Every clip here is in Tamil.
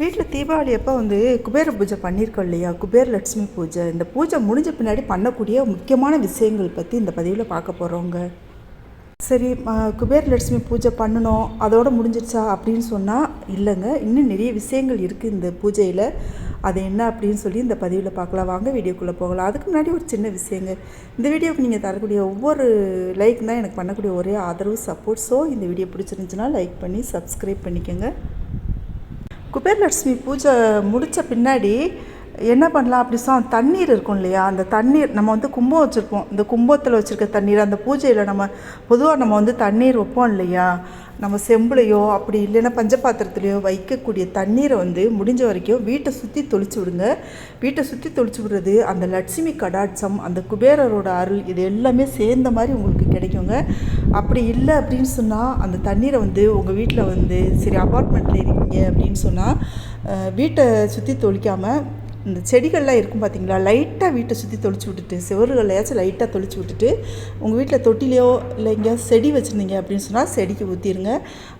வீட்டில் தீபாவளி அப்போ வந்து குபேர பூஜை பண்ணியிருக்கோம் இல்லையா? குபேர லட்சுமி பூஜை. இந்த பூஜை முடிஞ்ச பின்னாடி பண்ணக்கூடிய முக்கியமான விஷயங்கள் பற்றி இந்த பதிவில் பார்க்க போகிறோங்க சரி குபேர லட்சுமி பூஜை பண்ணணும் அதோட முடிஞ்சிருச்சா அப்படின்னு சொன்னால் இல்லைங்க. இன்னும் நிறைய விஷயங்கள் இருக்குது இந்த பூஜையில். அது என்ன அப்படின்னு சொல்லி இந்த பதிவில் பார்க்கலாம். வாங்க வீடியோக்குள்ளே போகலாம். அதுக்கு முன்னாடி ஒரு சின்ன விஷயங்க. இந்த வீடியோக்கு நீங்கள் தரக்கூடிய ஒவ்வொரு லைக் தான் எனக்கு பண்ணக்கூடிய ஒரே ஆதரவு சப்போர்ட் ஸோ இந்த வீடியோ பிடிச்சிருந்துச்சுன்னா லைக் பண்ணி சப்ஸ்கிரைப் பண்ணிக்கோங்க. குபேரலட்சுமி பூஜை முடித்த பின்னாடி என்ன பண்ணலாம்? அப்படி சா தண்ணீர் இருக்கும் இல்லையா? அந்த தண்ணீர் நம்ம வந்து கும்பம் வச்சுருப்போம். இந்த கும்பத்தில் வச்சுருக்க தண்ணீர் அந்த பூஜையில் நம்ம பொதுவாக நம்ம வந்து தண்ணீர் வைப்போம் இல்லையா? நம்ம செம்புலையோ அப்படி இல்லைன்னா பஞ்சபாத்திரத்துலையோ வைக்கக்கூடிய தண்ணீரை வந்து முடிஞ்ச வரைக்கும் வீட்டை சுற்றி தொளிச்சு விடுங்க. வீட்டை சுற்றி தொளிச்சு விடுறது அந்த லட்சுமி கடாட்சம் அந்த குபேரரோட அருள் இது எல்லாமே சேர்ந்த மாதிரி உங்களுக்கு கிடைக்குங்க. அப்படி இல்லை அப்படின்னு சொன்னால் அந்த தண்ணீரை வந்து உங்கள் வீட்டில் வந்து சரி அப்பார்ட்மெண்ட்டில் இருக்கீங்க அப்படின்னு சொன்னால் வீட்டை சுற்றி தொளிக்காமல் இந்த செடிகள்லாம் இருக்கும் பார்த்தீங்களா லைட்டாக வீட்டை சுற்றி தொளிச்சு விட்டுட்டு சிவர்களையாச்சும் லைட்டாக தொளிச்சு விட்டுட்டு உங்கள் வீட்டில் தொட்டிலையோ இல்லை எங்கேயாவது செடி வச்சுருந்தீங்க அப்படின்னு சொன்னால் செடிக்கு ஊற்றிடுங்க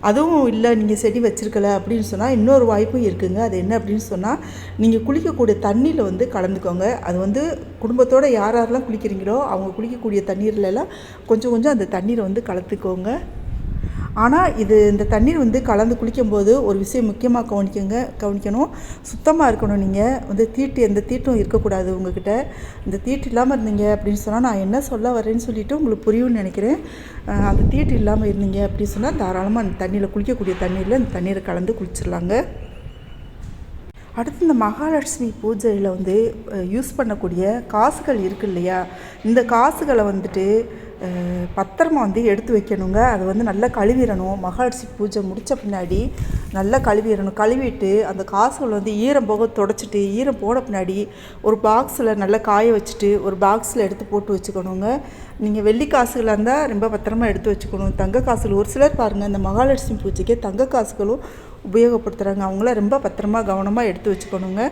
அதுவும் இல்லை நீங்கள் செடி வச்சுருக்கல அப்படின்னு சொன்னால் இன்னொரு வாய்ப்பும் இருக்குங்க. அது என்ன அப்படின்னு சொன்னால் நீங்கள் குளிக்கக்கூடிய தண்ணியில் வந்து கலந்துக்கோங்க. அது வந்து குடும்பத்தோடு யார் யாரெல்லாம் குளிக்கிறீங்களோ அவங்க குளிக்கக்கூடிய தண்ணீர்லெல்லாம் கொஞ்சம் கொஞ்சம் அந்த தண்ணீரை வந்து கலந்துக்கோங்க ஆனால் இது இந்த தண்ணீர் வந்து கலந்து குளிக்கும்போது ஒரு விஷயம் முக்கியமாக கவனிக்கங்க கவனிக்கணும். சுத்தமாக இருக்கணும் நீங்கள் வந்து தீட்டு எந்த தீட்டும் இருக்கக்கூடாது உங்ககிட்ட. இந்த தீட்டு இல்லாமல் இருந்தீங்க அப்படின்னு சொன்னால் நான் என்ன சொல்ல வரேன்னு சொல்லிட்டு உங்களுக்கு புரியும்னு நினைக்கிறேன். அந்த தீட்டு இல்லாமல் இருந்தீங்க அப்படின்னு சொன்னால் தாராளமாக அந்த தண்ணியில் குளிக்கக்கூடிய தண்ணீரில் அந்த தண்ணீரை கலந்து குளிச்சிடலாங்க. அடுத்து இந்த மகாலட்சுமி பூஜையில் வந்து யூஸ் பண்ணக்கூடிய காசுகள் இருக்கு இல்லையா? இந்த காசுகளை வந்துட்டு பத்திரமா வந்து எடுத்து வைக்கணுங்க. அது வந்து நல்லா கழுவிடணும். மகாலட்சுமி பூஜை முடித்த பின்னாடி நல்லா கழுவிடணும். கழுவிட்டு அந்த காசுகள் வந்து ஈரம் போக தொடச்சிட்டு ஈரம் போன பின்னாடி ஒரு பாக்ஸில் நல்லா காய வச்சுட்டு ஒரு பாக்ஸில் எடுத்து போட்டு வச்சுக்கணுங்க. நீங்கள் வெள்ளி காசுகளாக இருந்தால் ரொம்ப பத்திரமா எடுத்து வச்சுக்கணும். தங்க காசுகள் ஒரு சிலர் பாருங்கள் இந்த மகாலட்சுமி பூஜைக்கு தங்க காசுகளும் உபயோகப்படுத்துகிறாங்க அவங்கள ரொம்ப பத்திரமா கவனமாக எடுத்து வச்சுக்கணுங்க.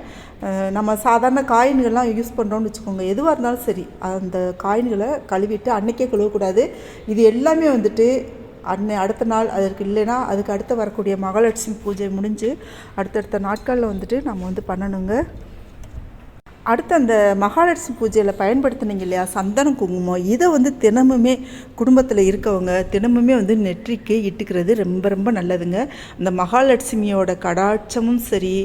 நம்ம சாதாரண காயின்கள்லாம் யூஸ் பண்ணுறோம்னு வச்சுக்கோங்க. எதுவாக இருந்தாலும் சரி அந்த காயின்களை கழுவிட்டு அன்னைக்கே கழுவக்கூடாது. இது எல்லாமே வந்துட்டு அன்னை அடுத்த நாள் அதற்கு இல்லைன்னா அதுக்கு அடுத்து வரக்கூடிய மகாலட்சுமி பூஜை முடிஞ்சு அடுத்தடுத்த நாட்களில் வந்துட்டு நம்ம வந்து பண்ணணுங்க. அடுத்து அந்த மகாலட்சுமி பூஜையில் பயன்படுத்துனீங்க இல்லையா? சந்தனம் குங்குமம். இதை வந்து தினமுமே குடும்பத்தில் இருக்கவங்க தினமுமே வந்து நெற்றிக்கு இட்டுக்கிறது ரொம்ப ரொம்ப நல்லதுங்க. அந்த மகாலட்சுமியோட கடாட்சமும் சரி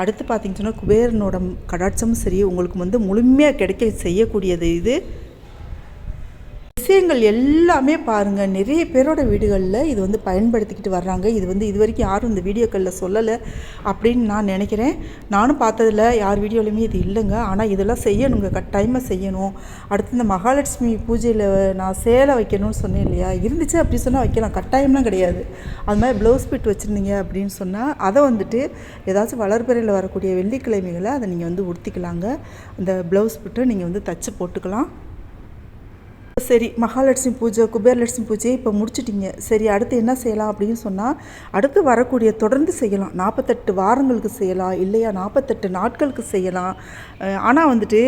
அடுத்து பார்த்தீங்கன்னு சொன்னால் குபேரனோட கடாட்சமும் சரி உங்களுக்கு வந்து முழுமையாக கிடைக்க செய்யக்கூடியது இது. விஷயங்கள் எல்லாமே பாருங்கள் நிறைய பேரோட வீடுகளில் இது வந்து பயன்படுத்திக்கிட்டு வர்றாங்க. இது வந்து இது வரைக்கும் யாரும் இந்த வீடியோக்களில் சொல்லலை அப்படின்னு நான் நினைக்கிறேன். நானும் பார்த்ததில்ல யார் வீடியோலையுமே இது இல்லைங்க. ஆனால் இதெல்லாம் செய்யணுங்க. கட்டாயமாக செய்யணும். அடுத்து இந்த மகாலட்சுமி பூஜையில் நான் சேலை வைக்கணும்னு சொன்னேன் இல்லையா? இருந்துச்சு அப்படி சொன்னால் வைக்கலாம். கட்டாயம்லாம் கிடையாது. அது மாதிரி ப்ளவுஸ் பிட் வச்சுருந்தீங்க அப்படின்னு சொன்னால் அதை வந்துட்டு ஏதாச்சும் வளர்பிறையில் வரக்கூடிய வெள்ளிக்கிழமைகளை அதை நீங்கள் வந்து உடுத்திக்கலாங்க. அந்த ப்ளவுஸ் பிட்டை நீங்கள் வந்து தச்சு போட்டுக்கலாம். சரி மகாலட்சுமி பூஜை குபேரலட்சுமி பூஜையை இப்போ முடிச்சிட்டிங்க. சரி அடுத்து என்ன செய்யலாம் அப்படின்னு சொன்னால் அடுத்து வரக்கூடிய தொடர்ந்து செய்யலாம். நாற்பத்தெட்டு வாரங்களுக்கு செய்யலாம் இல்லையா? நாற்பத்தெட்டு நாட்களுக்கு செய்யலாம். ஆனால் வந்துட்டு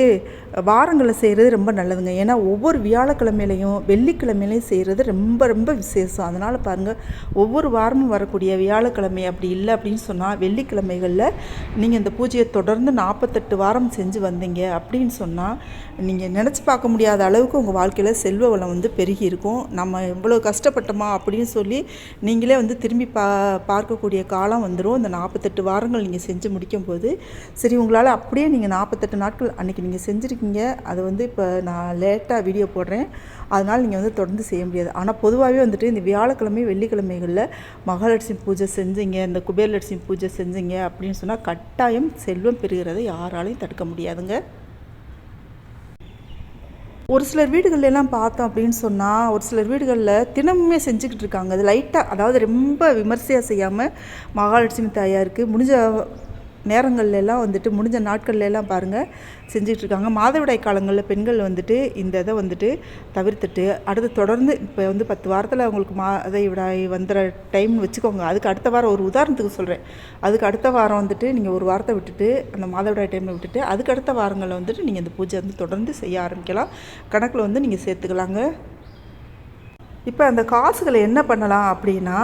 வாரங்களில் செய்கிறது ரொம்ப நல்லதுங்க. ஏன்னா ஒவ்வொரு வியாழக்கிழமையிலையும் வெள்ளிக்கிழமையிலையும் செய்கிறது ரொம்ப ரொம்ப விசேஷம். அதனால் பாருங்கள் ஒவ்வொரு வாரமும் வரக்கூடிய வியாழக்கிழமை அப்படி இல்லை அப்படின்னு சொன்னால் வெள்ளிக்கிழமைகளில் நீங்கள் இந்த பூஜையை தொடர்ந்து நாற்பத்தெட்டு வாரம் செஞ்சு வந்தீங்க அப்படின்னு சொன்னால் நீங்கள் நினச்சி பார்க்க முடியாத அளவுக்கு உங்கள் வாழ்க்கையில் செல்வ வளம் வந்து பெருகி இருக்கும். நம்ம எவ்வளோ கஷ்டப்பட்டோமா அப்படின்னு சொல்லி நீங்களே வந்து திரும்பி பா பார்க்கக்கூடிய காலம் வந்துடும் இந்த நாற்பத்தெட்டு வாரங்கள் நீங்கள் செஞ்சு முடிக்கும் போது சரி உங்களால் அப்படியே நீங்கள் நாற்பத்தெட்டு நாட்கள் அன்றைக்கி நீங்கள் செஞ்சுருக்கீங்க. அது வந்து இப்போ நான் லேட்டாக வீடியோ போடுறேன். அதனால் நீங்கள் வந்து தொடர்ந்து செய்ய முடியாது. ஆனால் பொதுவாகவே வந்துட்டு இந்த வியாழக்கிழமை வெள்ளிக்கிழமைகளில் மகாலட்சுமி பூஜை செஞ்சீங்க இந்த குபேரலட்சுமி பூஜை செஞ்சீங்க அப்படின்னு சொன்னால் கட்டாயம் செல்வம் பெறுகிறதை யாராலையும் தடுக்க முடியாதுங்க. ஒரு சிலர் வீடுகள்ல எல்லாம் பார்த்தோம் அப்படின்னு சொன்னால் ஒரு சிலர் வீடுகளில் தினமுமே செஞ்சுக்கிட்டு இருக்காங்க. அது லைட்டாக அதாவது ரொம்ப விமர்சையாக செய்யாமல் மகாலட்சுமி தாயாருக்கு முடிஞ்ச நேரங்கள்லாம் வந்துட்டு முடிஞ்ச நாட்கள்ல எல்லாம் பாருங்கள் செஞ்சுட்ருக்காங்க. மாதவிடாய் காலங்களில் பெண்கள் வந்துட்டு இந்த இதை வந்துட்டு தவிர்த்துட்டு அடுத்து தொடர்ந்து இப்போ வந்து பத்து வாரத்தில் அவங்களுக்கு மாதவிடாய் வந்துற டைம்னு வச்சுக்கோங்க. அதுக்கு அடுத்த வாரம் ஒரு உதாரணத்துக்கு சொல்கிறேன் அதுக்கு அடுத்த வாரம் வந்துட்டு நீங்கள் ஒரு வாரத்தை விட்டுட்டு அந்த மாதவிடாய் டைமில் விட்டுட்டு அதுக்கு அடுத்த வாரங்களில் வந்துட்டு நீங்கள் இந்த பூஜை வந்து தொடர்ந்து செய்ய ஆரம்பிக்கலாம். கணக்கில் வந்து நீங்கள் சேர்த்துக்கலாங்க. இப்போ அந்த காசுகளை என்ன பண்ணலாம் அப்படின்னா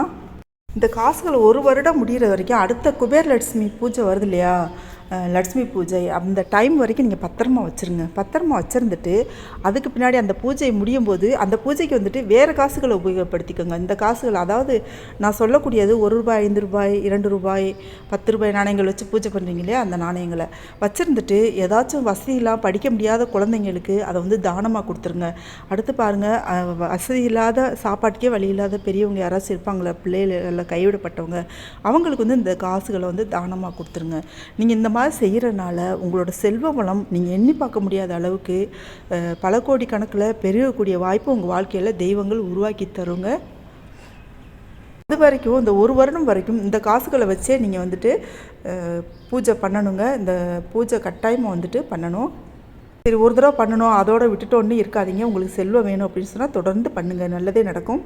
இந்த காசுகள் ஒரு வருடம் முடிகிற வரைக்கும் அடுத்த குபேர் லட்சுமி பூஜை வருது இல்லையா? லட்சுமி பூஜை அந்த டைம் வரைக்கும் நீங்கள் பத்திரமா வச்சுருங்க. பத்திரமா வச்சுருந்துட்டு அதுக்கு பின்னாடி அந்த பூஜை முடியும் போது அந்த பூஜைக்கு வந்துட்டு வேறு காசுகளை உபயோகப்படுத்திக்கோங்க. இந்த காசுகள் அதாவது நான் சொல்லக்கூடியது ஒரு ரூபாய் ஐந்து ரூபாய் இரண்டு ரூபாய் பத்து ரூபாய் நாணயங்கள் வச்சு பூஜை பண்ணுறீங்க இல்லையா அந்த நாணயங்களை. வச்சுருந்துட்டு ஏதாச்சும் வசதியெல்லாம் படிக்க முடியாத குழந்தைங்களுக்கு அதை வந்து தானமாக கொடுத்துருங்க. அடுத்து பாருங்கள் வசதி இல்லாத சாப்பாட்டுக்கே வழி இல்லாத பெரியவங்க யாராச்சும் இருப்பாங்களே பிள்ளைகள் கைவிடப்பட்டவங்க அவங்களுக்கு வந்து இந்த காசுகளை வந்து தானமாக கொடுத்துருங்க. நீங்கள் இந்த மாதிரி செய்கிறனால உங்களோட செல்வ வளம் நீங்கள் எண்ணி பார்க்க முடியாத அளவுக்கு பல கோடி கணக்கில் பெருகக்கூடிய வாய்ப்பு உங்கள் வாழ்க்கையில் தெய்வங்கள் உருவாக்கி தருங்க. அது வரைக்கும் இந்த ஒரு வருடம் வரைக்கும் இந்த காசுகளை வச்சே நீங்கள் வந்துட்டு பூஜை பண்ணணுங்க. இந்த பூஜை கட்டாயமாக வந்துட்டு பண்ணணும். சரி ஒரு தடவை பண்ணணும். அதோட விட்டுட்டோன்னு இருக்காதீங்க. உங்களுக்கு செல்வம் வேணும் அப்படின்னு சொன்னால் தொடர்ந்து பண்ணுங்கள் நல்லதே நடக்கும்.